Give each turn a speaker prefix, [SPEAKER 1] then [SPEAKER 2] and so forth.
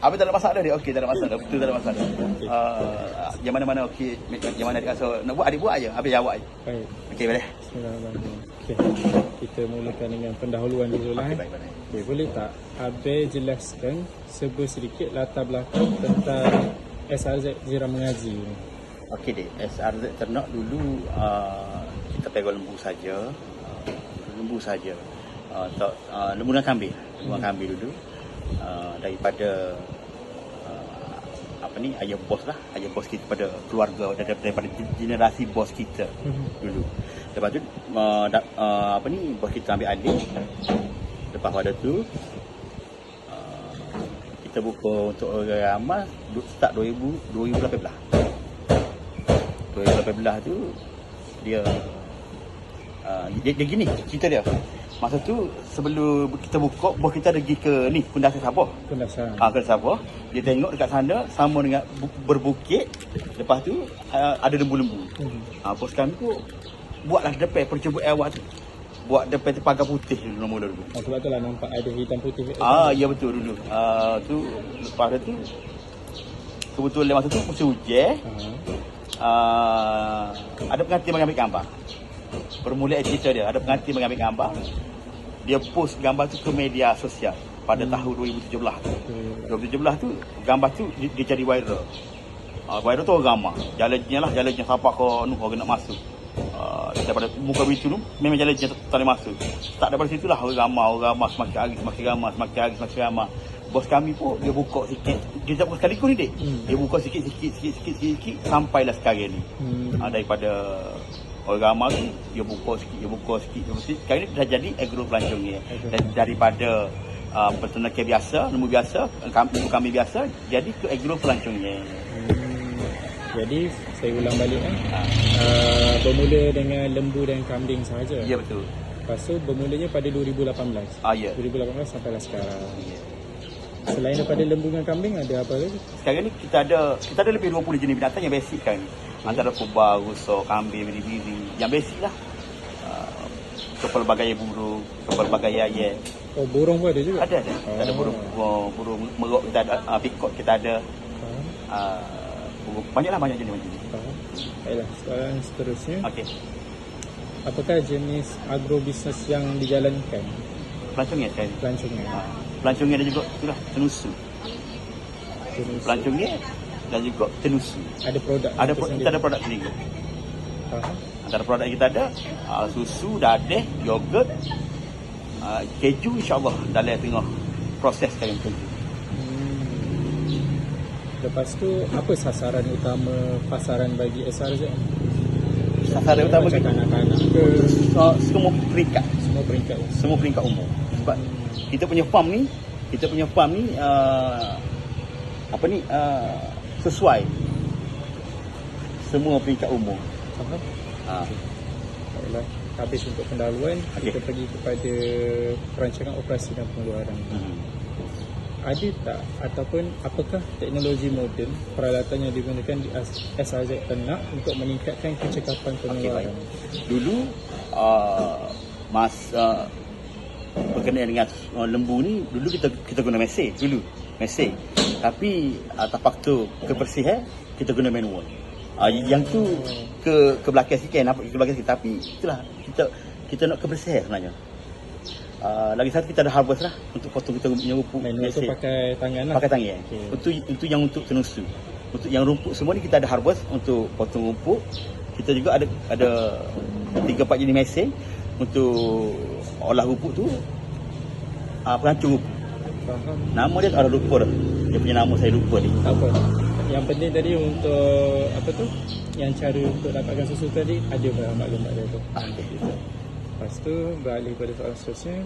[SPEAKER 1] Apa tak ada masalah dia? Okey, tak ada masalah. Betul tak ada masalah. Uh, yang mana-mana okey, yang mana adik rasa nak buat adik buat aja. Habis buat aje.
[SPEAKER 2] Baik.
[SPEAKER 1] Okey, boleh.
[SPEAKER 2] Bismillahirrahmanirrahim. Okey. Kita mulakan dengan pendahuluan dulu lah.
[SPEAKER 1] Okey,
[SPEAKER 2] eh.
[SPEAKER 1] baik, baik.
[SPEAKER 2] Okey, boleh tak Abel jelaskan seber sedikit latar belakang tentang SRZ Zira Mengaji ni?
[SPEAKER 1] Okey dek, SRZ ternak dulu uh, kita pegang lembu saja. Uh, lembu saja. Uh, tak, uh, lembu dan kambing. Lembu dan kambing dulu. Uh, daripada uh, apa ni ayah bos lah. Ayah bos kita pada keluarga daripada, daripada generasi bos kita dulu. Lepas tu uh, da, uh, apa ni bos kita ambil alih lepas pada tu uh, kita buka untuk orang amal start 2000 2018 2018 tu dia uh, dia, dia gini cerita dia masa tu sebelum kita buka bos kita pergi ke ni Kundasai Sabah
[SPEAKER 2] Pendasaran.
[SPEAKER 1] Ah, ke Sabah. Dia tengok dekat sana sama dengan bu- berbukit. Lepas tu uh, ada lembu-lembu.
[SPEAKER 2] Hmm.
[SPEAKER 1] Ah, bos kami tu buatlah depan percubaan awak tu. Buat depan tu pagar putih dulu mula dulu.
[SPEAKER 2] Oh, sebab tu lah nampak ada hitam putih.
[SPEAKER 1] Ah, ya betul dulu. Ah, tu lepas tu kebetulan masa tu musim hujan.
[SPEAKER 2] Ha.
[SPEAKER 1] Ah, ada pengantin mengambil gambar. Permulaan cerita dia, ada pengantin mengambil gambar. Dia post gambar tu ke media sosial pada tahun 2017 tu. 2017 tu gambar tu dia, dia jadi viral. Uh, viral tu orang ramai. Jalannya lah, jalannya sampai ke nu orang nak masuk. Uh, daripada muka pintu tu memang jalannya tak tak boleh masuk. Tak daripada situ lah orang ramai, orang ramai semakin hari semakin ramai, semakin hari semakin ramai. Bos kami pun dia buka sikit. Dia tak buka sekaligus ni dek.
[SPEAKER 2] Hmm.
[SPEAKER 1] Dia buka sikit sikit sikit sikit, sikit sampailah sekarang ni.
[SPEAKER 2] Hmm.
[SPEAKER 1] Uh, daripada orang ramai tu dia buka sikit, dia buka sikit, dia buka sikit. Sekarang ni dah jadi agro pelancongnya. Dan daripada uh, peternakan biasa, lembu biasa, kami, kami biasa jadi ke agro pelancongnya.
[SPEAKER 2] Hmm. Jadi saya ulang balik eh.
[SPEAKER 1] Ha.
[SPEAKER 2] Uh, bermula dengan lembu dan kambing sahaja.
[SPEAKER 1] Ya betul.
[SPEAKER 2] Lepas tu bermulanya pada 2018.
[SPEAKER 1] Ah ya.
[SPEAKER 2] 2018 sampailah sekarang.
[SPEAKER 1] Ya.
[SPEAKER 2] Selain daripada lembu dan kambing ada apa lagi?
[SPEAKER 1] Sekarang ni kita ada kita ada lebih 20 jenis binatang yang basic kan. Antara kubah, rusa, kambing, biri-biri. Yang basic lah. Uh, kepala bagaya burung, kepala bagaya ayam.
[SPEAKER 2] Oh, burung pun ada juga?
[SPEAKER 1] Ada ada. Kita ada
[SPEAKER 2] Oh.
[SPEAKER 1] burung, burung, burung merok kita ada, uh, pikot kita ada.
[SPEAKER 2] Faham.
[SPEAKER 1] Uh, burung, banyaklah banyak jenis-jenis.
[SPEAKER 2] Faham. Baiklah, soalan seterusnya.
[SPEAKER 1] Okey.
[SPEAKER 2] Apakah jenis agrobisnes yang dijalankan?
[SPEAKER 1] Pelancongnya sekarang ni.
[SPEAKER 2] Pelancongnya.
[SPEAKER 1] Uh, pelancongnya ada juga itulah tenusu.
[SPEAKER 2] Jenis
[SPEAKER 1] Pelancongnya dan juga tenusu.
[SPEAKER 2] ada produk
[SPEAKER 1] Ada pro- kita ada produk sendiri.
[SPEAKER 2] Faham.
[SPEAKER 1] Antara produk yang kita ada uh, susu, dadeh, yogurt, uh, keju insya-Allah dalam tengah proses sekarang tu.
[SPEAKER 2] Hmm. Lepas tu apa sasaran utama pasaran bagi SRZ?
[SPEAKER 1] Sasaran utama
[SPEAKER 2] Macam
[SPEAKER 1] kita
[SPEAKER 2] kanak-kanak ke
[SPEAKER 1] uh, semua peringkat,
[SPEAKER 2] semua peringkat?
[SPEAKER 1] semua peringkat umur. Sebab kita punya farm ni, kita punya farm ni uh, apa ni uh, sesuai semua peringkat umur.
[SPEAKER 2] Faham?
[SPEAKER 1] Uh,
[SPEAKER 2] Baiklah. Habis untuk pendahuluan,
[SPEAKER 1] Okey.
[SPEAKER 2] kita pergi kepada perancangan operasi dan pengeluaran.
[SPEAKER 1] hmm.
[SPEAKER 2] Ada tak ataupun apakah teknologi moden peralatan yang digunakan di SRZ Ternak untuk meningkatkan kecekapan pengeluaran?
[SPEAKER 1] Dulu uh, masa berkenaan dengan uh, lembu ni dulu kita kita guna mesin dulu mesin tapi atas faktor kebersihan kita guna manual. Uh, yang tu ke ke belakang sikit nampak ke belakang sikit tapi itulah kita kita nak kebersihan sebenarnya. Uh, lagi satu kita ada harvest lah untuk potong kita punya rumput
[SPEAKER 2] Manual tu pakai tangan lah.
[SPEAKER 1] pakai tangan.
[SPEAKER 2] Okey.
[SPEAKER 1] untuk itu yang untuk tenusu untuk yang rumput semua ni kita ada harvest untuk potong rumput. Kita juga ada ada tiga empat jenis mesin untuk olah rumput tu. Uh, perancung rumput.
[SPEAKER 2] Faham.
[SPEAKER 1] nama dia ada lupa dah dia punya nama saya lupa ni
[SPEAKER 2] Tak apa. Yang penting tadi untuk apa tu? Yang cara untuk dapatkan susu tadi ada gambar gambar dia tu.
[SPEAKER 1] Ah, okey.
[SPEAKER 2] Lepas tu beralih pada soalan seterusnya.